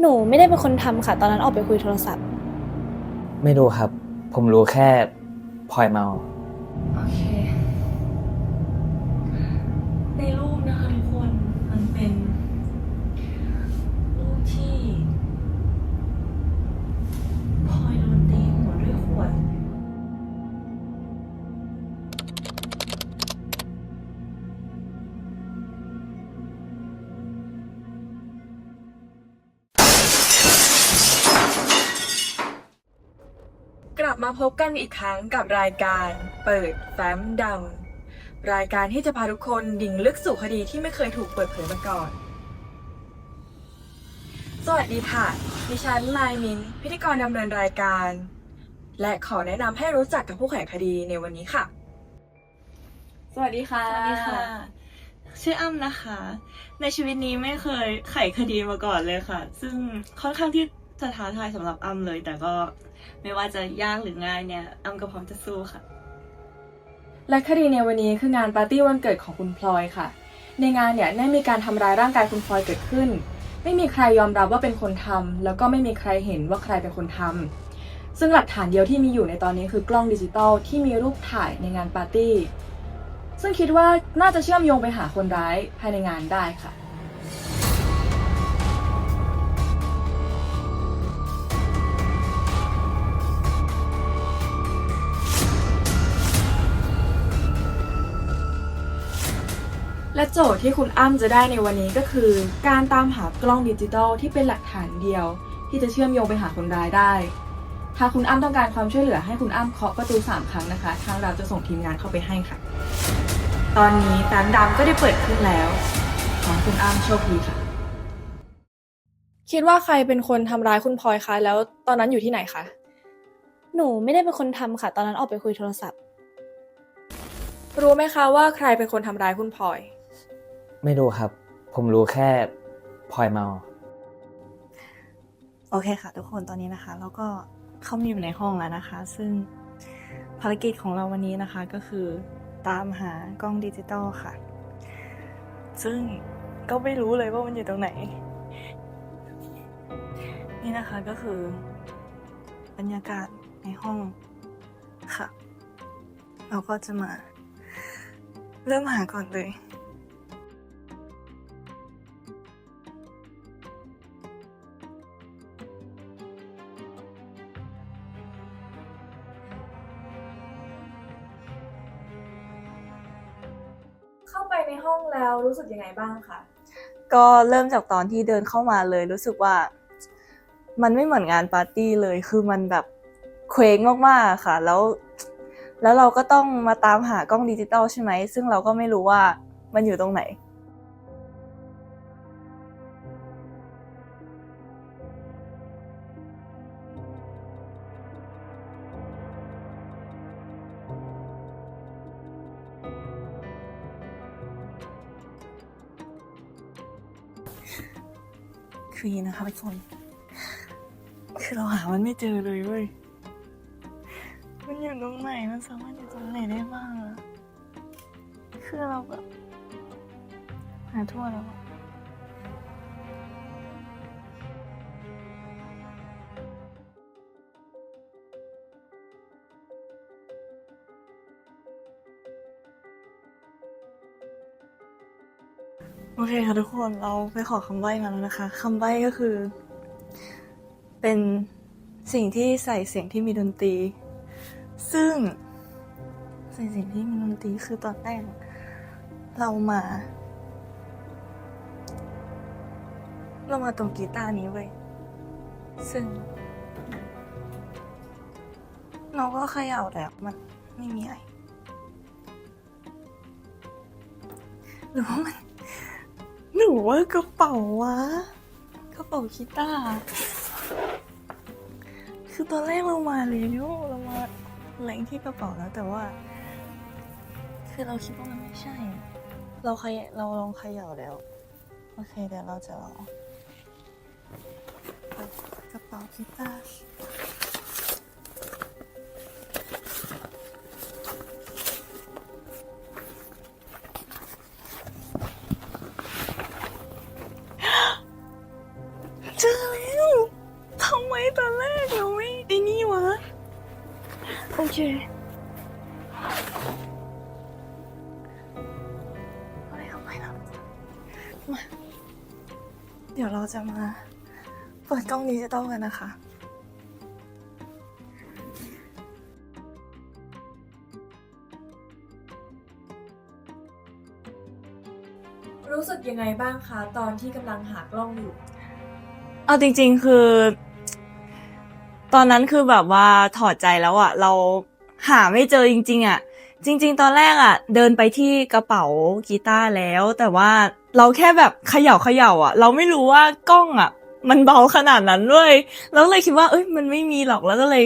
หนูไม่ได้เป็นคนทำค่ะ ตอนนั้นออกไปคุยโทรศัพท์ ไม่รู้ครับ ผมรู้แค่พลอยเมา โอเค ในรูป พบกันอีกครั้งกับรายการเปิดแฟ้มดำรายการที่จะพาทุกคนดิ่งลึกสู่คดีที่ไม่เคยถูกเปิดเผยมาก่อน สวัสดีค่ะ ดิฉันมายมิน พิธีกรดำเนินรายการ และขอแนะนำให้รู้จักกับผู้แข่งคดีในวันนี้ค่ะ สวัสดีค่ะ สวัสดีค่ะ ชื่ออ้ำนะคะ ในชีวิตนี้ไม่เคยไขคดีมาก่อนเลยค่ะ ซึ่งค่อนข้างที่ จะท้าทายสำหรับอ้ำเลย แต่ก็ไม่ว่าจะยากหรือง่ายเนี่ยอ้ำก็พร้อมจะสู้ค่ะ และคดีในวันนี้คืองานปาร์ตี้วันเกิดของคุณพลอยค่ะ ในงานเนี่ยได้มีการทำร้ายร่างกายคุณพลอยเกิดขึ้น ไม่มีใครยอมรับว่าเป็นคนทำแล้วก็ไม่มีใครเห็นว่าใครเป็นคนทำซึ่งหลักฐานเดียวที่มีอยู่ในตอนนี้คือกล้องดิจิตอลที่มีรูปถ่ายในงานปาร์ตี้ซึ่งคิดว่าน่าจะเชื่อมโยงไปหาคนร้ายภายในงานได้ค่ะ และโจทย์ที่คุณอ้ำจะได้ในวันนี้ก็คือ การตามหากล้องดิจิทัลที่เป็นหลักฐานเดียว ที่จะเชื่อมโยงไปหาคนร้ายได้ ถ้าคุณอ้ำต้องการความช่วยเหลือให้คุณอ้ำเคาะประตู 3 ครั้งนะคะ ทางเราจะส่งทีมงานเข้าไปให้ค่ะ ตอนนี้แฟ้มดำก็ได้เปิดขึ้นแล้ว ขอคุณอ้ำโชคดีค่ะ คิดว่าใครเป็นคนทำร้ายคุณพลอยคะแล้วตอนนั้นอยู่ที่ไหนคะหนูไม่ได้เป็นคนทำค่ะ ตอนนั้นออกไปคุยโทรศัพท์ รู้ไหมคะว่าใครเป็นคนทำร้ายคุณพลอย ไม่รู้ครับ ผมรู้แค่พลอยเมา โอเคค่ะ ทุกคนตอนนี้นะคะ แล้วก็เข้ามาอยู่ในห้องแล้วนะคะ ซึ่งภารกิจของเราวันนี้นะคะก็คือตามหากล้องดิจิตอลค่ะ ซึ่งก็ไม่รู้เลยว่ามันอยู่ตรงไหน นี่นะคะก็คือบรรยากาศในห้องค่ะ เราก็จะมาเริ่มหาก่อนเลย รู้สึกยังไงบ้างคะก็เริ่มจากตอนที่เดินเข้ามาเลยรู้สึกว่า มันไม่เหมือนงานปาร์ตี้เลย คือมันแบบเคว้งมากๆค่ะ แล้ว แล้วเราก็ต้องมาตามหากล้องดิจิตอลใช่ไหมซึ่งเราก็ไม่รู้ว่ามันอยู่ตรงไหน คืนนะคะทุกคน คือเราหามันไม่เจอเลยเว้ย มันอยู่ตรงไหน มันสามารถอยู่ตรงไหนได้บ้างอะคือเราแบบหาทั่วแล้วอะ โอเคค่ะทุกคนเราไปขอคำใบ้มาแล้วนะคะคำใบ้ก็คือ เป็นสิ่งที่ใส่เสียงที่มีดนตรี ซึ่งใส่เสียงที่มีดนตรีคือตอนแรกเรามา เรามาตรงกีตาร์นี้เว้ยซึ่ง เราก็เขย่าแล้วมันไม่มีอะไรหรือว่ามัน หนูว่ากระเป๋าวะกระเป๋ากีตาคือตอนแรกเรามาแล้วเรามาแหล่งที่กระเป๋าแล้วแต่ว่า คือเราคิดว่ามันไม่ใช่ เราขยเราลองเขย่าแล้ว โอเคเดี๋ยวเราจะลองกระเป๋ากีตา จะมาเปิดกล้องดิจิตอลกันนะคะ รู้สึกยังไงบ้างคะตอนที่กำลังหากล้องอยู่ เอาจริงๆคือ ตอนนั้นคือแบบว่าถอดใจแล้วอะเราหาไม่เจอจริง ๆอะ จริง ๆ ตอนแรกอะเดินไปที่กระเป๋ากีตาร์แล้ว แต่ว่าเราแค่แบบเขย่าเขย่าอะเราไม่รู้ว่ากล้องอะมันเบาขนาดนั้นด้วยแล้วเลยคิดว่า เอ้ยมันไม่มีหรอกแล้วก็เลย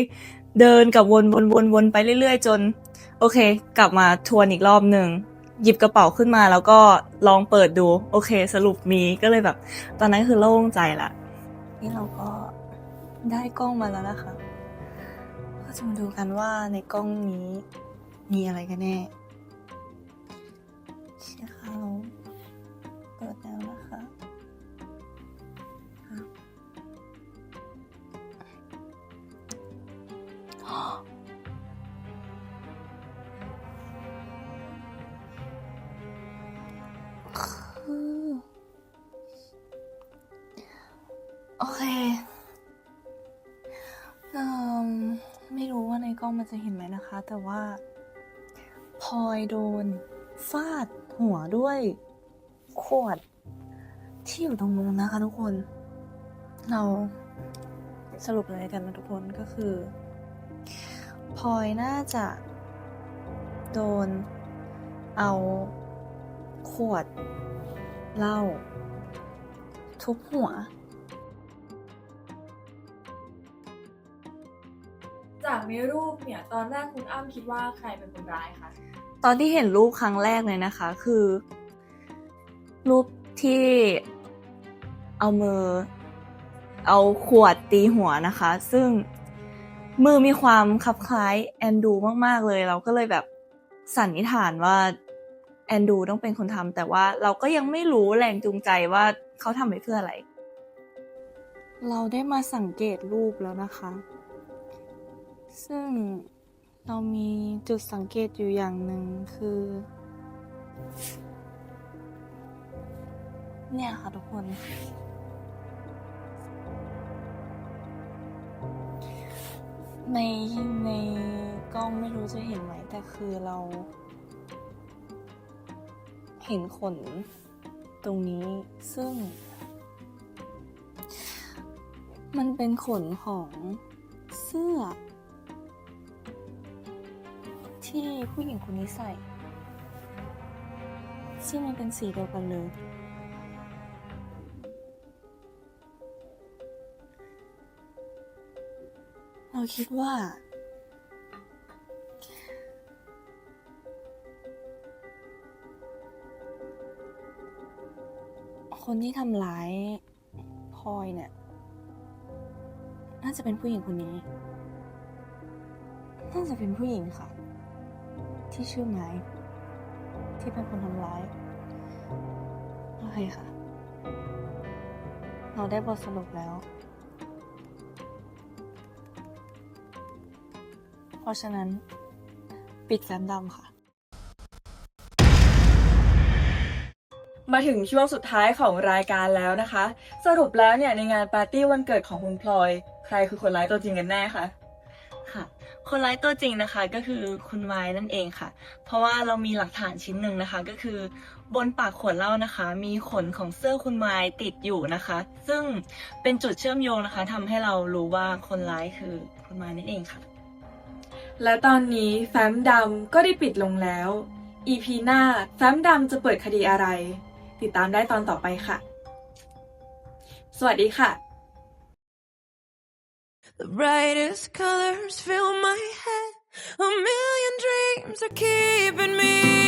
เดินกับวนวนวนวนไปเรื่อย ๆ จน โอเค กลับมาทวนอีกรอบหนึ่งหยิบกระเป๋าขึ้นมาแล้วก็ลองเปิดดู โอเค สรุปมีก็เลยแบบ ตอนนั้นคือโล่งใจละนี่เราก็ได้กล้องมาแล้วนะคะ ก็จะมาดูกันว่าในกล้องนี้ มีอะไรกันแน่เชียค่ะเราเปิดแล้วนะคะอะโอเคเอ่มไม่รู้ว่าในกล้องมันจะเห็นไหมนะคะ แต่ว่า พลอยโดน ฟาดหัวด้วยขวด ที่อยู่ตรงนู้นนะคะทุกคน เราสรุปเลยกันนะทุกคนก็คือพลอยน่าจะโดนเอาขวดเหล้าทุบหัว ในรูปเนี่ยตอนแรกคุณอ้ำคิดว่าใครเป็นคนร้ายคะตอนที่เห็นรูปครั้งแรกเลยนะคะ คือ รูปที่เอามือ เอาขวดตีหัวนะคะ ซึ่งมือมีความคลับคล้ายแอนดูมากๆเลย เราก็เลยแบบสันนิษฐานว่าแอนดูต้องเป็นคนทำแต่ว่าเราก็ยังไม่รู้แรงจูงใจว่าเขาทำไปเพื่ออะไร เราได้มาสังเกตรูปแล้วนะคะ ซึ่งเรามีจุดสังเกตอยู่อย่างหนึ่งคือ เนี่ยค่ะทุกคน ในในกล้องไม่รู้จะเห็นไหม แต่คือเรา เห็นขนตรงนี้ซึ่ง มันเป็นขนของเสื้อ ที่ผู้หญิงคนนี้ใส่ซึ่งมันเป็นสีเดียวกันเลย เราคิดว่า คนที่ทำร้ายพลอยเนี่ย น่าจะเป็นผู้หญิงคนนี้ น่าจะเป็นผู้หญิงค่ะ ที่ชื่อไม้ที่เป็นคนทำร้ายโอเคค่ะ เราได้บทสรุปแล้ว เพราะฉะนั้น ปิดแฟ้มดำค่ะ มาถึงช่วงสุดท้ายของรายการแล้วนะคะ สรุปแล้วเนี่ยในงานปาร์ตี้วันเกิดของคุณพลอย ใครคือคนร้ายตัวจริงกันแน่คะ คนร้ายตัวจริงนะคะก็คือคุณไม้นั่นเองค่ะ เพราะว่าเรามีหลักฐานชิ้นหนึ่งนะคะ ก็คือบนปากขวดเหล้านะคะ มีขนของเสื้อคุณไม้ติดอยู่นะคะ ซึ่งเป็นจุดเชื่อมโยงนะคะทำให้เรารู้ว่าคนร้ายคือคุณไม้นั่นเองค่ะ และตอนนี้แฟ้มดำก็ได้ปิดลงแล้ว EP หน้าแฟ้มดำจะเปิดคดีอะไร ติดตามได้ตอนต่อไปค่ะ สวัสดีค่ะ The brightest colors fill my head. A million dreams are keeping me